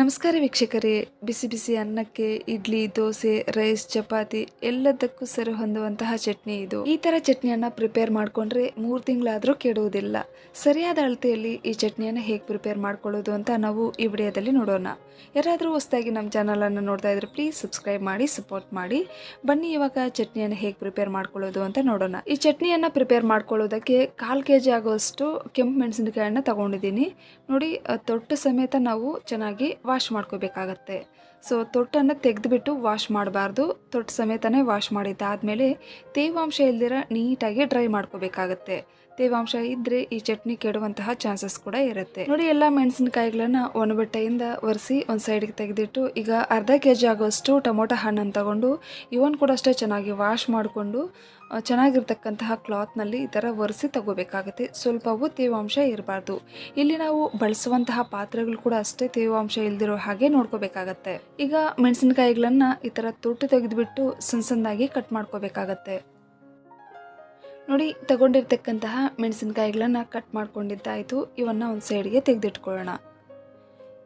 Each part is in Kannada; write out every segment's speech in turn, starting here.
ನಮಸ್ಕಾರ ವೀಕ್ಷಕರೇ. ಬಿಸಿ ಬಿಸಿ ಅನ್ನಕ್ಕೆ, ಇಡ್ಲಿ, ದೋಸೆ, ರೈಸ್, ಚಪಾತಿ ಎಲ್ಲದಕ್ಕೂ ಸರಿ ಹೊಂದುವಂತಹ ಚಟ್ನಿ ಇದು. ಈ ತರ ಚಟ್ನಿಯನ್ನ ಪ್ರಿಪೇರ್ ಮಾಡ್ಕೊಂಡ್ರೆ ಮೂರು ತಿಂಗಳಾದರೂ ಕೆಡುವುದಿಲ್ಲ. ಸರಿಯಾದ ಅಳತೆಯಲ್ಲಿ ಈ ಚಟ್ನಿಯನ್ನು ಹೇಗೆ ಪ್ರಿಪೇರ್ ಮಾಡ್ಕೊಳ್ಳೋದು ಅಂತ ನಾವು ಈ ವಿಡಿಯೋದಲ್ಲಿ ನೋಡೋಣ. ಯಾರಾದರೂ ಹೊಸದಾಗಿ ನಮ್ಮ ಚಾನಲ್ ಅನ್ನು ನೋಡ್ತಾ ಇದ್ರೆ ಪ್ಲೀಸ್ ಸಬ್ಸ್ಕ್ರೈಬ್ ಮಾಡಿ ಸಪೋರ್ಟ್ ಮಾಡಿ. ಬನ್ನಿ ಇವಾಗ ಚಟ್ನಿಯನ್ನು ಹೇಗೆ ಪ್ರಿಪೇರ್ ಮಾಡ್ಕೊಳ್ಳೋದು ಅಂತ ನೋಡೋಣ. ಈ ಚಟ್ನಿಯನ್ನು ಪ್ರಿಪೇರ್ ಮಾಡ್ಕೊಳ್ಳೋದಕ್ಕೆ ಕಾಲು ಕೆ ಜಿ ಆಗುವಷ್ಟು ಕೆಂಪು ಮೆಣಸಿನಕಾಯಿಯನ್ನು ತಗೊಂಡಿದ್ದೀನಿ. ನೋಡಿ ತೊಟ್ಟು ಸಮೇತ ನಾವು ಚೆನ್ನಾಗಿ ವಾಶ್ ಮಾಡ್ಕೋಬೇಕಾಗತ್ತೆ. ಸೊ ತೊಟ್ಟನ್ನು ತೆಗೆದುಬಿಟ್ಟು ವಾಶ್ ಮಾಡಬಾರ್ದು. ತೊಟ್ಟು ಸಮೇತನೇ ವಾಶ್ ಮಾಡಿದ್ದಾದಮೇಲೆ ತೇವಾಂಶ ಇಲ್ದಿರ ನೀಟಾಗಿ ಡ್ರೈ ಮಾಡ್ಕೋಬೇಕಾಗತ್ತೆ. ತೇವಾಂಶ ಇದ್ದರೆ ಈ ಚಟ್ನಿ ಕೆಡುವಂತಹ ಚಾನ್ಸಸ್ ಕೂಡ ಇರುತ್ತೆ. ನೋಡಿ, ಎಲ್ಲ ಮೆಣಸಿನಕಾಯಿಗಳನ್ನ ಒಣಬಟ್ಟೆಯಿಂದ ಬಟ್ಟೆಯಿಂದ ಒರೆಸಿ ಒಂದು ಸೈಡ್ಗೆ ತೆಗೆದಿಟ್ಟು ಈಗ ಅರ್ಧ ಕೆ ಜಿ ಆಗುವಷ್ಟು ಟೊಮೊಟೊ ಹಣ್ಣನ್ನು ತಗೊಂಡು, ಇವನ್ ಕೂಡ ಅಷ್ಟೇ ಚೆನ್ನಾಗಿ ವಾಶ್ ಮಾಡಿಕೊಂಡು ಚೆನ್ನಾಗಿರ್ತಕ್ಕಂತಹ ಕ್ಲಾತ್ನಲ್ಲಿ ಈ ಥರ ಒರೆಸಿ ತಗೋಬೇಕಾಗುತ್ತೆ. ಸ್ವಲ್ಪವೂ ತೇವಾಂಶ ಇರಬಾರ್ದು. ಇಲ್ಲಿ ನಾವು ಬಳಸುವಂತಹ ಪಾತ್ರೆಗಳು ಕೂಡ ಅಷ್ಟೇ ತೇವಾಂಶ ಇಲ್ದಿರೋ ಹಾಗೆ ನೋಡ್ಕೋಬೇಕಾಗತ್ತೆ. ಈಗ ಮೆಣಸಿನಕಾಯಿಗಳನ್ನ ಈ ಥರ ತೊಟ್ಟು ತೆಗೆದುಬಿಟ್ಟು ಸಣ್ಣ ಸಣ್ಣದಾಗಿ ಕಟ್ ಮಾಡ್ಕೋಬೇಕಾಗತ್ತೆ. ನೋಡಿ, ತಗೊಂಡಿರ್ತಕ್ಕಂತಹ ಮೆಣಸಿನಕಾಯಿಗಳನ್ನ ಕಟ್ ಮಾಡ್ಕೊಂಡಿದ್ದಾಯಿತು. ಇವನ್ನು ಒಂದು ಸೈಡ್ಗೆ ತೆಗೆದಿಟ್ಕೊಳ್ಳೋಣ.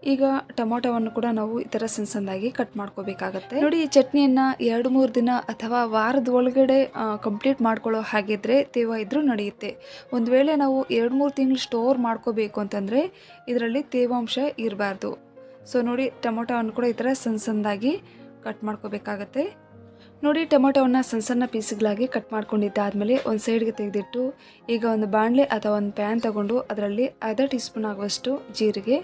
ಈಗ ಟೊಮೊಟೊವನ್ನು ಕೂಡ ನಾವು ಈ ಥರ ಸಣ್ಣ ಕಟ್ ಮಾಡ್ಕೋಬೇಕಾಗತ್ತೆ. ನೋಡಿ, ಈ ಚಟ್ನಿಯನ್ನು ಎರಡು ಮೂರು ದಿನ ಅಥವಾ ವಾರದ ಒಳಗಡೆ ಕಂಪ್ಲೀಟ್ ಮಾಡ್ಕೊಳ್ಳೋ ಹಾಗಿದ್ರೆ ತೇವ ಇದ್ರೂ ನಡೆಯುತ್ತೆ. ಒಂದು ವೇಳೆ ನಾವು ಎರಡು ಮೂರು ತಿಂಗಳು ಸ್ಟೋರ್ ಮಾಡ್ಕೋಬೇಕು ಅಂತಂದರೆ ಇದರಲ್ಲಿ ತೇವಾಂಶ ಇರಬಾರ್ದು. ಸೊ ನೋಡಿ, ಟೊಮೊಟೊವನ್ನು ಕೂಡ ಈ ಥರ ಸಣ್ಣ ಕಟ್ ಮಾಡ್ಕೋಬೇಕಾಗತ್ತೆ. ನೋಡಿ, ಟೊಮೊಟೊವನ್ನು ಸಣ್ಣ ಸಣ್ಣ ಪೀಸ್ಗಳಾಗಿ ಕಟ್ ಮಾಡ್ಕೊಂಡಿದ್ದಾದಮೇಲೆ ಒಂದು ಸೈಡ್ಗೆ ತೆಗೆದಿಟ್ಟು ಈಗ ಒಂದು ಬಾಣಲೆ ಅಥವಾ ಒಂದು ಪ್ಯಾನ್ ತಗೊಂಡು ಅದರಲ್ಲಿ ಅರ್ಧ ಟೀ ಸ್ಪೂನ್ ಆಗುವಷ್ಟು ಜೀರಿಗೆ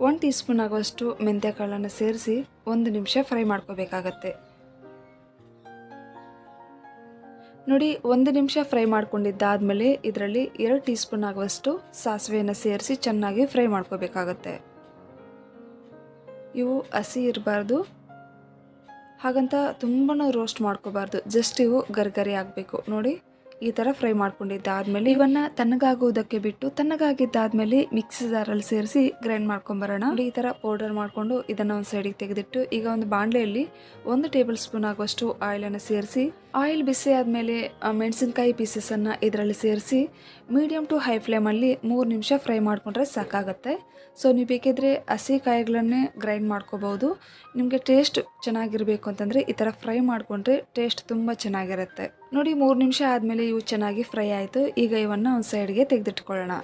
ಒನ್ ಟೀ ಸ್ಪೂನ್ ಆಗುವಷ್ಟು ಮೆಂತ್ಯ ಕಾಳನ್ನು ಸೇರಿಸಿ ಒಂದು ನಿಮಿಷ ಫ್ರೈ ಮಾಡ್ಕೋಬೇಕಾಗತ್ತೆ. ನೋಡಿ, ಒಂದು ನಿಮಿಷ ಫ್ರೈ ಮಾಡ್ಕೊಂಡಿದ್ದಾದಮೇಲೆ ಇದರಲ್ಲಿ ಎರಡು ಟೀ ಸ್ಪೂನ್ ಆಗುವಷ್ಟು ಸಾಸಿವೆಯನ್ನು ಸೇರಿಸಿ ಚೆನ್ನಾಗಿ ಫ್ರೈ ಮಾಡ್ಕೋಬೇಕಾಗತ್ತೆ. ಇವು ಹಸಿ ಇರಬಾರ್ದು. ಹಾಗಂತ ತುಂಬಾ ರೋಸ್ಟ್ ಮಾಡ್ಕೋಬಾರ್ದು. ಜಸ್ಟ್ ಇವು ಗರ್ಗರಿ ಆಗಬೇಕು. ನೋಡಿ, ಈ ಥರ ಫ್ರೈ ಮಾಡ್ಕೊಂಡಿದ್ದಾದ್ಮೇಲೆ ಇವನ್ನ ತಣ್ಣಗಾಗುವುದಕ್ಕೆ ಬಿಟ್ಟು ತಣ್ಣಗಾಗಿದ್ದಾದ್ಮೇಲೆ ಮಿಕ್ಸಿ ಜಾರಲ್ಲಿ ಸೇರಿಸಿ ಗ್ರೈಂಡ್ ಮಾಡ್ಕೊಂಬರೋಣ. ನೋಡಿ, ಈ ಥರ ಪೌಡರ್ ಮಾಡಿಕೊಂಡು ಇದನ್ನು ಒಂದು ಸೈಡಿಗೆ ತೆಗೆದಿಟ್ಟು ಈಗ ಒಂದು ಬಾಣಲೆಯಲ್ಲಿ ಒಂದು ಟೇಬಲ್ ಸ್ಪೂನ್ ಆಗುವಷ್ಟು ಆಯಿಲನ್ನು ಸೇರಿಸಿ ಆಯಿಲ್ ಬಿಸಿ ಆದಮೇಲೆ ಮೆಣಸಿನ್ಕಾಯಿ ಪೀಸಸನ್ನು ಇದರಲ್ಲಿ ಸೇರಿಸಿ ಮೀಡಿಯಮ್ ಟು ಹೈ ಫ್ಲೇಮಲ್ಲಿ ಮೂರು ನಿಮಿಷ ಫ್ರೈ ಮಾಡಿಕೊಂಡ್ರೆ ಸಾಕಾಗತ್ತೆ. ಸೊ ನೀವು ಬೇಕಿದ್ರೆ ಹಸಿ ಕಾಯಿಗಳನ್ನೇ ಗ್ರೈಂಡ್ ಮಾಡ್ಕೋಬೋದು. ನಿಮಗೆ ಟೇಸ್ಟ್ ಚೆನ್ನಾಗಿರಬೇಕು ಅಂತಂದರೆ ಈ ಥರ ಫ್ರೈ ಮಾಡಿಕೊಂಡ್ರೆ ಟೇಸ್ಟ್ ತುಂಬ ಚೆನ್ನಾಗಿರುತ್ತೆ. ನೋಡಿ, ಮೂರು ನಿಮಿಷ ಆದಮೇಲೆ ಇವು ಚೆನ್ನಾಗಿ ಫ್ರೈ ಆಯಿತು. ಈಗ ಇವನ್ನು ಒಂದು ಸೈಡ್ಗೆ ತೆಗೆದಿಟ್ಕೊಳ್ಳೋಣ.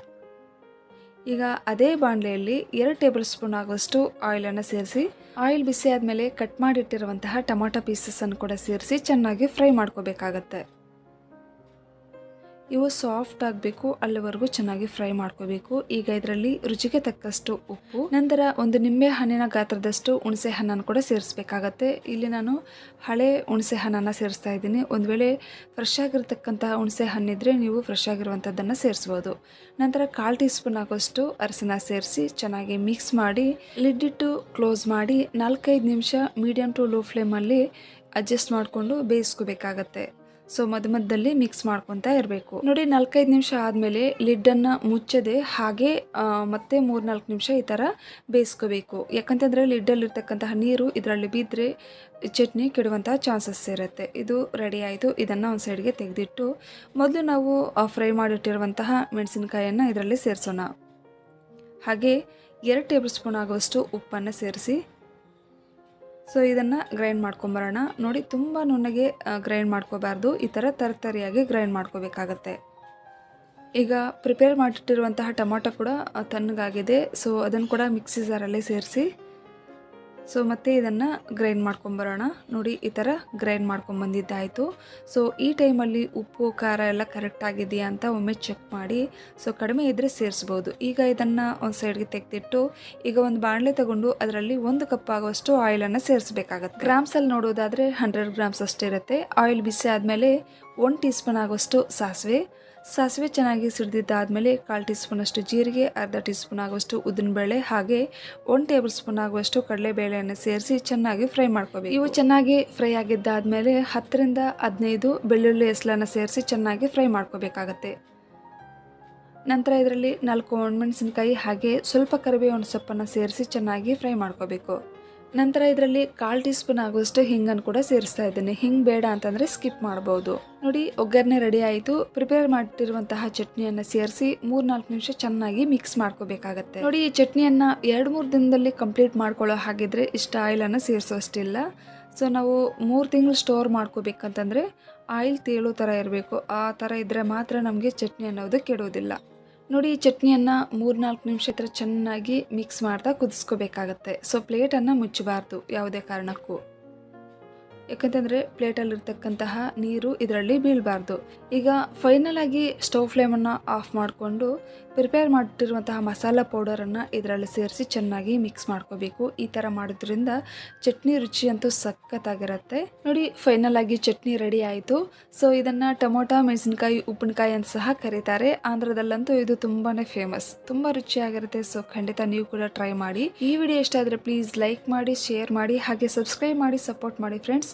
ಈಗ ಅದೇ ಬಾಣಲೆಯಲ್ಲಿ ಎರಡು ಟೇಬಲ್ ಸ್ಪೂನ್ ಆಗುವಷ್ಟು ಆಯಿಲನ್ನು ಸೇರಿಸಿ ಆಯಿಲ್ ಬಿಸಿ ಆದಮೇಲೆ ಕಟ್ ಮಾಡಿಟ್ಟಿರುವಂತಹ ಟೊಮಾಟೊ ಪೀಸಸನ್ನು ಕೂಡ ಸೇರಿಸಿ ಚೆನ್ನಾಗಿ ಫ್ರೈ ಮಾಡ್ಕೋಬೇಕಾಗತ್ತೆ. ಇವು ಸಾಫ್ಟ್ ಆಗಬೇಕು, ಅಲ್ಲಿವರೆಗೂ ಚೆನ್ನಾಗಿ ಫ್ರೈ ಮಾಡ್ಕೋಬೇಕು. ಈಗ ಇದರಲ್ಲಿ ರುಚಿಗೆ ತಕ್ಕಷ್ಟು ಉಪ್ಪು, ನಂತರ ಒಂದು ನಿಂಬೆ ಹಣ್ಣಿನ ಗಾತ್ರದಷ್ಟು ಹುಣಸೆ ಹಣ್ಣನ್ನು ಕೂಡ ಸೇರಿಸ್ಬೇಕಾಗತ್ತೆ. ಇಲ್ಲಿ ನಾನು ಹಳೆ ಹುಣಸೆ ಹಣ್ಣನ್ನು ಸೇರಿಸ್ತಾ ಇದ್ದೀನಿ. ಒಂದು ವೇಳೆ ಫ್ರೆಶ್ ಆಗಿರ್ತಕ್ಕಂತಹ ಹುಣಸೆ ಹಣ್ಣಿದ್ರೆ ನೀವು ಫ್ರೆಶ್ ಆಗಿರುವಂಥದ್ದನ್ನು ಸೇರಿಸ್ಬೋದು. ನಂತರ ಕಾಲು ಟೀ ಸ್ಪೂನ್ ಆಗೋಷ್ಟು ಅರಸಿನ ಸೇರಿಸಿ ಚೆನ್ನಾಗಿ ಮಿಕ್ಸ್ ಮಾಡಿ, ಲಿಡ್ಡಿಟ್ಟು ಕ್ಲೋಸ್ ಮಾಡಿ ನಾಲ್ಕೈದು ನಿಮಿಷ ಮೀಡಿಯಮ್ ಟು ಲೋ ಫ್ಲೇಮಲ್ಲಿ ಅಡ್ಜಸ್ಟ್ ಮಾಡಿಕೊಂಡು ಬೇಯಿಸ್ಕೋಬೇಕಾಗತ್ತೆ. ಸೊ ಮಧ್ಯ ಮಧ್ಯದಲ್ಲಿ ಮಿಕ್ಸ್ ಮಾಡ್ಕೊತಾ ಇರಬೇಕು. ನೋಡಿ ನಾಲ್ಕೈದು ನಿಮಿಷ ಆದಮೇಲೆ ಲಿಡ್ಡನ್ನು ಮುಚ್ಚದೆ ಹಾಗೆ ಮತ್ತೆ ಮೂರ್ನಾಲ್ಕು ನಿಮಿಷ ಈ ಥರ ಬೇಯಿಸ್ಕೋಬೇಕು. ಯಾಕಂತಂದರೆ ಲಿಡ್ಡಲ್ಲಿರ್ತಕ್ಕಂತಹ ನೀರು ಇದರಲ್ಲಿ ಬಿದ್ದರೆ ಚಟ್ನಿ ಕೆಡುವಂತಹ ಚಾನ್ಸಸ್ ಇರುತ್ತೆ. ಇದು ರೆಡಿ ಆಯಿತು. ಇದನ್ನು ಒಂದು ಸೈಡ್ಗೆ ತೆಗೆದಿಟ್ಟು ಮೊದಲು ನಾವು ಫ್ರೈ ಮಾಡಿಟ್ಟಿರುವಂತಹ ಮೆಣಸಿನಕಾಯನ್ನು ಇದರಲ್ಲಿ ಸೇರಿಸೋಣ. ಹಾಗೆ ಎರಡು ಟೇಬಲ್ ಸ್ಪೂನ್ ಆಗುವಷ್ಟು ಉಪ್ಪನ್ನು ಸೇರಿಸಿ ಸೊ ಇದನ್ನು ಗ್ರೈಂಡ್ ಮಾಡ್ಕೊಂಬರೋಣ. ನೋಡಿ, ತುಂಬ ನುಣ್ಣಗೆ ಗ್ರೈಂಡ್ ಮಾಡ್ಕೋಬಾರ್ದು. ಈ ಥರ ತರತರಿಯಾಗಿ ಗ್ರೈಂಡ್ ಮಾಡ್ಕೋಬೇಕಾಗತ್ತೆ. ಈಗ ಪ್ರಿಪೇರ್ ಮಾಡಿಟ್ಟಿರುವಂತಹ ಟೊಮೊಟೊ ಕೂಡ ತಣ್ಣಗಾಗಿದೆ. ಸೊ ಅದನ್ನು ಕೂಡ ಮಿಕ್ಸಿ ಜಾರಲ್ಲೇ ಸೇರಿಸಿ ಸೊ ಮತ್ತೆ ಇದನ್ನು ಗ್ರೈಂಡ್ ಮಾಡ್ಕೊಂಬರೋಣ. ನೋಡಿ, ಈ ಥರ ಗ್ರೈಂಡ್ ಮಾಡ್ಕೊಂಬಂದಿದ್ದಾಯಿತು. ಸೊ ಈ ಟೈಮಲ್ಲಿ ಉಪ್ಪು, ಖಾರ ಎಲ್ಲ ಕರೆಕ್ಟ್ ಆಗಿದೆಯಾ ಅಂತ ಒಮ್ಮೆ ಚೆಕ್ ಮಾಡಿ. ಸೊ ಕಡಿಮೆ ಇದ್ದರೆ ಸೇರಿಸ್ಬೋದು. ಈಗ ಇದನ್ನು ಒಂದು ಸೈಡ್ಗೆ ತೆಗೆದಿಟ್ಟು, ಈಗ ಒಂದು ಬಾಣಲೆ ತಗೊಂಡು ಅದರಲ್ಲಿ ಒಂದು ಕಪ್ ಆಗುವಷ್ಟು ಆಯಿಲನ್ನು ಸೇರಿಸಬೇಕಾಗತ್ತೆ. ಗ್ರಾಮ್ಸಲ್ಲಿ ನೋಡೋದಾದರೆ ಹಂಡ್ರೆಡ್ ಗ್ರಾಮ್ಸ್ ಅಷ್ಟೇ ಇರುತ್ತೆ ಆಯಿಲ್ ಬಿಸಿ ಆದಮೇಲೆ ಒನ್ ಟೀ ಸ್ಪೂನ್ ಆಗುವಷ್ಟು ಸಾಸಿವೆ. ಸಾಸಿವೆ ಚೆನ್ನಾಗಿ ಸಿಡಿದಿದ್ದಾದಮೇಲೆ ಕಾಲು ಟೀ ಸ್ಪೂನ್ ಅಷ್ಟು ಜೀರಿಗೆ, ಅರ್ಧ ಟೀ ಸ್ಪೂನ್ ಆಗುವಷ್ಟು ಉದ್ದಿನಬೇಳೆ ಹಾಗೆ ಒನ್ ಟೇಬಲ್ ಸ್ಪೂನ್ ಆಗುವಷ್ಟು ಕಡಲೆಬೇಳೆಯನ್ನು ಸೇರಿಸಿ ಚೆನ್ನಾಗಿ ಫ್ರೈ ಮಾಡ್ಕೋಬೇಕು. ಇವು ಚೆನ್ನಾಗಿ ಫ್ರೈ ಆಗಿದ್ದಾದಮೇಲೆ ಹತ್ತರಿಂದ ಹದಿನೈದು ಬೆಳ್ಳುಳ್ಳಿ ಹೆಸಲನ್ನು ಸೇರಿಸಿ ಚೆನ್ನಾಗಿ ಫ್ರೈ ಮಾಡ್ಕೋಬೇಕಾಗತ್ತೆ. ನಂತರ ಇದರಲ್ಲಿ ನಾಲ್ಕು ಒಣಮೆಣಸಿನಕಾಯಿ ಹಾಗೆ ಸ್ವಲ್ಪ ಕರಿಬೇವಿನ ಸೊಪ್ಪನ್ನು ಸೇರಿಸಿ ಚೆನ್ನಾಗಿ ಫ್ರೈ ಮಾಡ್ಕೋಬೇಕು. ನಂತರ ಇದರಲ್ಲಿ ಕಾಲು ಟೀ ಸ್ಪೂನ್ ಆಗುವಷ್ಟು ಹಿಂಗನ್ನು ಕೂಡ ಸೇರಿಸ್ತಾ ಇದ್ದೇನೆ. ಹಿಂಗೆ ಬೇಡ ಅಂತಂದರೆ ಸ್ಕಿಪ್ ಮಾಡ್ಬೋದು. ನೋಡಿ, ಒಗ್ಗರಣೆ ರೆಡಿ ಆಯಿತು. ಪ್ರಿಪೇರ್ ಮಾಡಿರುವಂತಹ ಚಟ್ನಿಯನ್ನು ಸೇರಿಸಿ ಮೂರ್ನಾಲ್ಕು ನಿಮಿಷ ಚೆನ್ನಾಗಿ ಮಿಕ್ಸ್ ಮಾಡ್ಕೋಬೇಕಾಗತ್ತೆ. ನೋಡಿ, ಈ ಚಟ್ನಿಯನ್ನ ಎರಡು ಮೂರು ದಿನದಲ್ಲಿ ಕಂಪ್ಲೀಟ್ ಮಾಡ್ಕೊಳ್ಳೋ ಹಾಗಿದ್ರೆ ಇಷ್ಟು ಆಯಿಲನ್ನು ಸೇರಿಸೋಷ್ಟಿಲ್ಲ ಸೊ, ನಾವು ಮೂರು ತಿಂಗಳು ಸ್ಟೋರ್ ಮಾಡ್ಕೋಬೇಕಂತಂದರೆ ಆಯಿಲ್ ತೇಳೋ ಥರ ಇರಬೇಕು. ಆ ಥರ ಇದ್ದರೆ ಮಾತ್ರ ನಮಗೆ ಚಟ್ನಿ ಅನ್ನೋದು ಕೆಡೋದಿಲ್ಲ. ನೋಡಿ, ಈ ಚಟ್ನಿಯನ್ನು ಮೂರ್ನಾಲ್ಕು ನಿಮಿಷ ಹತ್ರ ಚೆನ್ನಾಗಿ ಮಿಕ್ಸ್ ಮಾಡ್ತಾ ಕುದಿಸ್ಕೋಬೇಕಾಗತ್ತೆ. ಸೊ ಪ್ಲೇಟನ್ನು ಮುಚ್ಚಬಾರ್ದು ಯಾವುದೇ ಕಾರಣಕ್ಕೂ. ಯಾಕಂತಂದರೆ ಪ್ಲೇಟಲ್ಲಿರ್ತಕ್ಕಂತಹ ನೀರು ಇದರಲ್ಲಿ ಬೀಳಬಾರ್ದು. ಈಗ ಫೈನಲ್ ಆಗಿ ಸ್ಟವ್ ಫ್ಲೇಮನ್ನು ಆಫ್ ಮಾಡಿಕೊಂಡು ಪ್ರಿಪೇರ್ ಮಾಡಿಟ್ಟಿರುವಂತಹ ಮಸಾಲ ಪೌಡರನ್ನು ಇದರಲ್ಲಿ ಸೇರಿಸಿ ಚೆನ್ನಾಗಿ ಮಿಕ್ಸ್ ಮಾಡ್ಕೋಬೇಕು. ಈ ಥರ ಮಾಡೋದ್ರಿಂದ ಚಟ್ನಿ ರುಚಿ ಅಂತೂ ಸಖತ್ತಾಗಿರುತ್ತೆ. ನೋಡಿ ಫೈನಲ್ ಆಗಿ ಚಟ್ನಿ ರೆಡಿ ಆಯಿತು. ಸೊ ಇದನ್ನು ಟೊಮೊಟೊ, ಮೆಣಸಿನಕಾಯಿ, ಉಪ್ಪಿನಕಾಯಿ ಅಂತ ಸಹ ಕರೀತಾರೆ. ಆಂಧ್ರದಲ್ಲಂತೂ ಇದು ತುಂಬಾ ಫೇಮಸ್ ತುಂಬ ರುಚಿಯಾಗಿರುತ್ತೆ. ಸೊ ಖಂಡಿತ ನೀವು ಕೂಡ ಟ್ರೈ ಮಾಡಿ. ಈ ವಿಡಿಯೋ ಇಷ್ಟ ಆದರೆ ಪ್ಲೀಸ್ ಲೈಕ್ ಮಾಡಿ ಶೇರ್ ಮಾಡಿ, ಹಾಗೆ ಸಬ್ಸ್ಕ್ರೈಬ್ ಮಾಡಿ ಸಪೋರ್ಟ್ ಮಾಡಿ ಫ್ರೆಂಡ್ಸ್